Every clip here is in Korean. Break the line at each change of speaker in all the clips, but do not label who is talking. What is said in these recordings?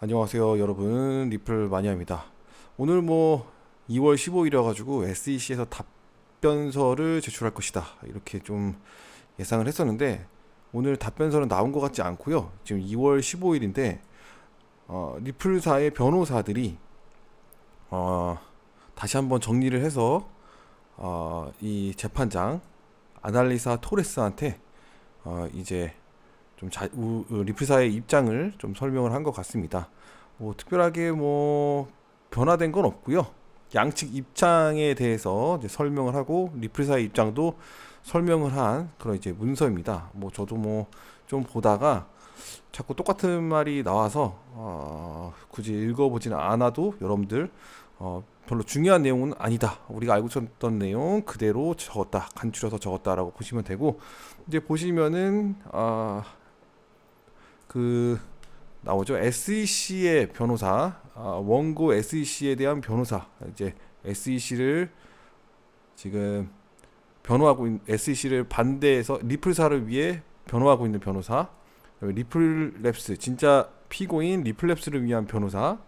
안녕하세요 여러분. 리플 마니아입니다. 오늘 뭐 2월 15일이라 가지고 SEC에서 답변서를 제출할 것이다. 이렇게 좀 예상을 했었는데 오늘 답변서는 나온 것 같지 않고요. 지금 2월 15일인데 어, 리플사의 변호사들이 어, 다시 한번 정리를 해서 어, 이 재판장 아날리사 토레스한테 어, 이제 좀 자, 우, 우, 리플사의 입장을 좀 설명을 한 것 같습니다. 뭐 특별하게 뭐 변화된 건 없고요. 양측 입장에 대해서 이제 설명을 하고 리플사의 입장도 설명을 한 그런 이제 문서입니다. 뭐 저도 뭐 좀 보다가 자꾸 똑같은 말이 나와서 어, 굳이 읽어보지는 않아도 여러분들 어, 별로 중요한 내용은 아니다. 우리가 알고 있었던 내용 그대로 적었다. 간추려서 적었다라고 보시면 되고 이제 보시면은 아, 그 나오죠. SEC의 변호사, 아, 원고 SEC에 대한 변호사. 이제 SEC를 지금 변호하고 SEC를 반대해서 리플사를 위해 변호하고 있는 변호사. 리플랩스 진짜 피고인 리플랩스를 위한 변호사.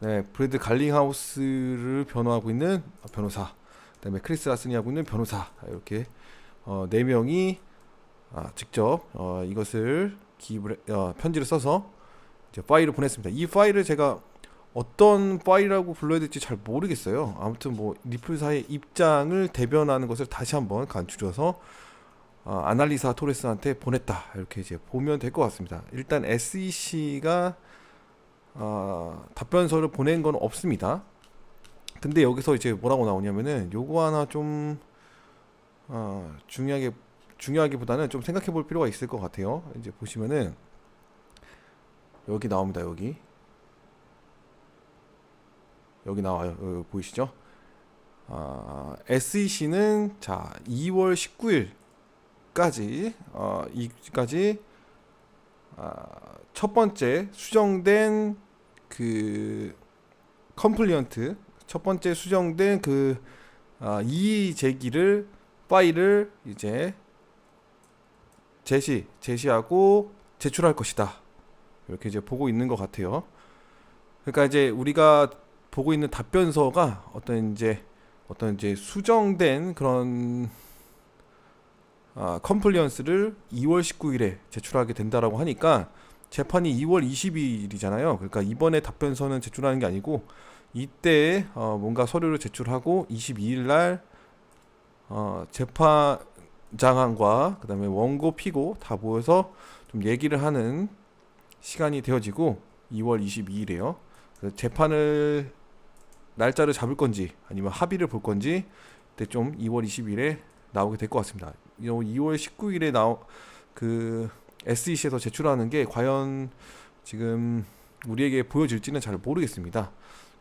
네, 브래드 갈링하우스를 변호하고 있는 변호사. 그다음에 크리스 라슨이 하고 있는 변호사. 이렇게 어, 네 명이 아, 직접 어, 이것을 기입을 해- 어, 편지를 써서 이제 파일을 보냈습니다. 이 파일을 제가 어떤 파일이라고 불러야 될지 잘 모르겠어요. 아무튼 뭐 리플사의 입장을 대변하는 것을 다시 한번 간추려서 어, 아날리사 토레스한테 보냈다 이렇게 이제 보면 될 것 같습니다. 일단 SEC가 어, 답변서를 보낸 건 없습니다. 근데 여기서 이제 뭐라고 나오냐면은 요거 하나 좀 어, 중요하게 중요하기보다는 좀 생각해 볼 필요가 있을 것 같아요. 이제 보시면은 여기 나옵니다. 여기 여기 나와요. 여기 보이시죠? 아, SEC는 자 2월 19일까지 어, 이까지 아, 첫 번째 수정된 그 컴플리언트 첫 번째 수정된 그 아, 이의 제기를 파일을 이제 제시 제시하고 제출할 것이다 이렇게 이제 보고 있는 것 같아요. 그러니까 이제 우리가 보고 있는 답변서가 어떤 이제 어떤 이제 수정된 그런 아, 컴플리언스를 2월 19일에 제출하게 된다라고 하니까 재판이 2월 22일이잖아요. 그러니까 이번에 답변서는 제출하는 게 아니고 이때 어, 뭔가 서류를 제출하고 22일 날 어, 재판 장과 그다음에 원고 피고 다 모여서 좀 얘기를 하는 시간이 되어지고 2월 22일에요. 재판을 날짜를 잡을 건지 아니면 합의를 볼 건지 그때 좀 2월 20일에 나오게 될 것 같습니다. 이 2월 19일에 나오 그 SEC에서 제출하는 게 과연 지금 우리에게 보여질지는 잘 모르겠습니다.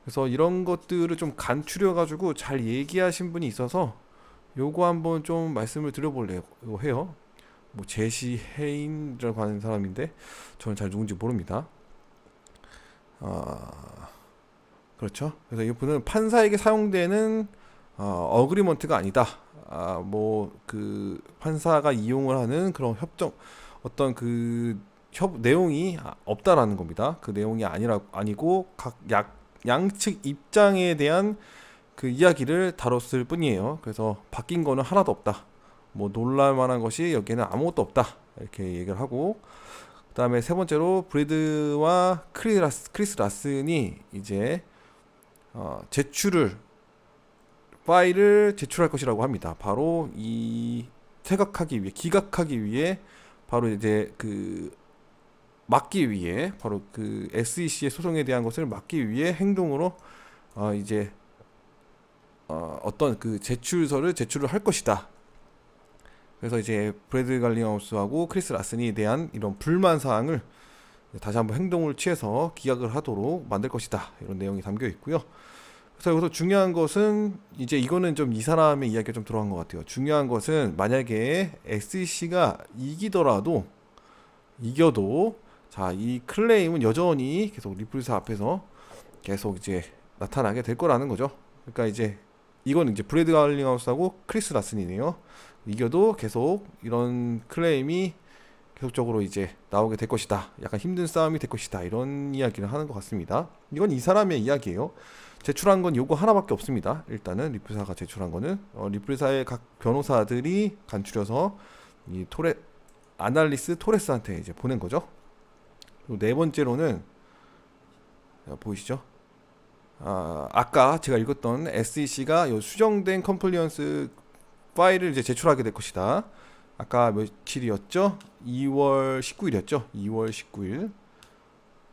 그래서 이런 것들을 좀 간추려 가지고 잘 얘기하신 분이 있어서 요거 한번 좀 말씀을 드려보려고 해요. 뭐 제시 해인이라고 하는 사람인데 저는 잘 누군지 모릅니다. 아 그렇죠. 그래서 이분은 판사에게 사용되는 어, 어그리먼트가 아니다. 아, 뭐 그 판사가 이용을 하는 그런 협정 어떤 그 협 내용이 아- 없다라는 겁니다. 그 내용이 아니라 아니고 각 약, 양측 입장에 대한 그 이야기를 다뤘을 뿐이에요. 그래서 바뀐 거는 하나도 없다. 뭐 놀랄 만한 것이 여기에는 아무것도 없다. 이렇게 얘기를 하고 그다음에 세 번째로 브레드와 크리스, 크리스 라슨이 이제 어, 제출을 파일을 제출할 것이라고 합니다. 바로 이 퇴각하기 위해 기각하기 위해 바로 이제 그 막기 위해 바로 그 SEC의 소송에 대한 것을 막기 위해 행동으로 어 이제 어 어떤 그 제출서를 제출을 할 것이다. 그래서 이제 브래드 갈링하우스하고 크리스 라슨이 대한 이런 불만 사항을 다시 한번 행동을 취해서 기각을 하도록 만들 것이다. 이런 내용이 담겨 있고요. 그래서 여기서 중요한 것은 이제 이거는 좀 이 사람의 이야기가 좀 들어간 것 같아요. 중요한 것은 만약에 SEC가 이기더라도 이겨도 자 이 클레임은 여전히 계속 리플사 앞에서 계속 이제 나타나게 될 거라는 거죠. 그러니까 이제 이건 이제 브래드 갈링하우스하고 크리스 라슨이네요. 이겨도 계속 이런 클레임이 계속적으로 이제 나오게 될 것이다. 약간 힘든 싸움이 될 것이다. 이런 이야기를 하는 것 같습니다. 이건 이 사람의 이야기예요. 제출한 건 요거 하나밖에 없습니다. 일단은 리플사가 제출한 거는 어, 리플사의 각 변호사들이 간추려서 이 토레 아날리스 토레스한테 이제 보낸 거죠. 그리고 네 번째로는 자, 보이시죠? 아, 아까 제가 읽었던 SEC가 요 수정된 컴플리언스 파일을 이제 제출하게 될 것이다. 아까 며칠이었죠? 2월 19일이었죠? 2월 19일.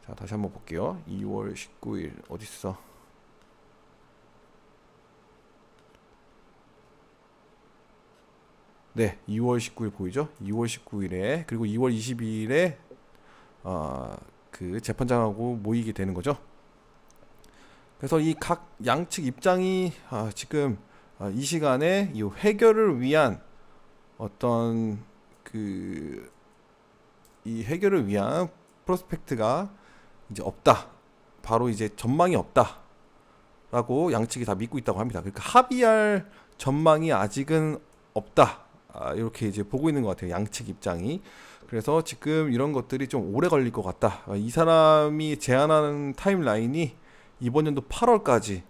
자, 다시 한번 볼게요. 2월 19일 어디 있어? 네, 2월 19일 보이죠? 2월 19일에 그리고 2월 22일에 아, 그 재판장하고 모이게 되는 거죠. 그래서 이 각 양측 입장이 아, 지금 아, 이 시간에 이 해결을 위한 어떤 그 이 해결을 위한 프로스펙트가 이제 없다. 바로 이제 전망이 없다 라고 양측이 다 믿고 있다고 합니다. 그러니까 합의할 전망이 아직은 없다. 아, 이렇게 이제 보고 있는 것 같아요. 양측 입장이. 그래서 지금 이런 것들이 좀 오래 걸릴 것 같다. 아, 이 사람이 제안하는 타임라인이 이번 연도 8월까지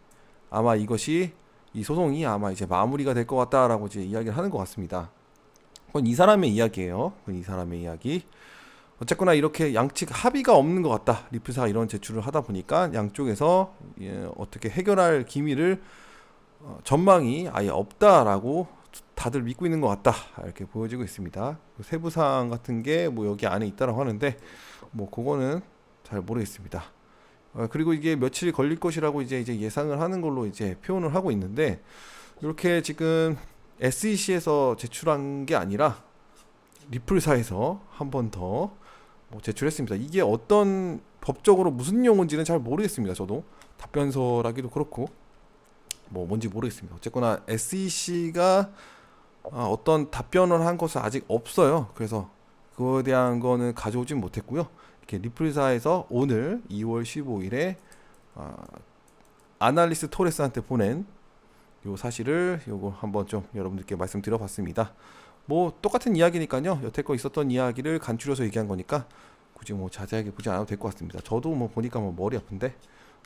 아마 이것이 이 소송이 아마 이제 마무리가 될 것 같다라고 이제 이야기를 하는 것 같습니다. 그건 이 사람의 이야기예요. 그건 이 사람의 이야기. 어쨌거나 이렇게 양측 합의가 없는 것 같다. 리프사 이런 제출을 하다 보니까 양쪽에서 예, 어떻게 해결할 기미를 어, 전망이 아예 없다라고 다들 믿고 있는 것 같다 이렇게 보여지고 있습니다. 그 세부 사항 같은 게 뭐 여기 안에 있다라고 하는데 뭐 그거는 잘 모르겠습니다. 어, 그리고 이게 며칠 걸릴 것이라고 이제 이제 예상을 하는 걸로 이제 표현을 하고 있는데 이렇게 지금 SEC에서 제출한 게 아니라 리플사에서 한 번더 뭐 제출했습니다. 이게 어떤 법적으로 무슨 용어인지는 잘 모르겠습니다. 저도 답변서라기도 그렇고 뭐 뭔지 모르겠습니다. 어쨌거나 SEC가 아, 어떤 답변을 한 것은 아직 없어요. 그래서 그거에 대한 거는 가져오진 못했고요. 이렇게 리플사에서 오늘 2월 15일에 아, 아날리스 토레스한테 보낸 요 사실을 요거 한번 좀 여러분들께 말씀드려봤습니다. 뭐 똑같은 이야기니까요. 여태껏 있었던 이야기를 간추려서 얘기한 거니까 굳이 뭐 자세하게 보지 않아도 될 것 같습니다. 저도 뭐 보니까 뭐 머리 아픈데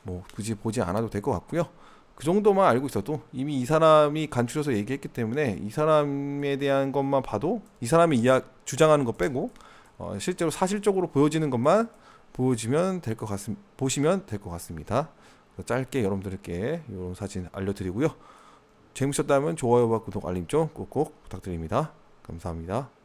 뭐 굳이 보지 않아도 될 것 같고요. 그 정도만 알고 있어도 이미 이 사람이 간추려서 얘기했기 때문에 이 사람에 대한 것만 봐도 이 사람이 이야 주장하는 거 빼고 어, 실제로 사실적으로 보여지는 것만 보여주면 될 것 같습 보시면 될 것 같습니다. 짧게 여러분들께 이런 사진 알려드리고요. 재밌었다면 좋아요와 구독 알림 좀 꼭꼭 부탁드립니다. 감사합니다.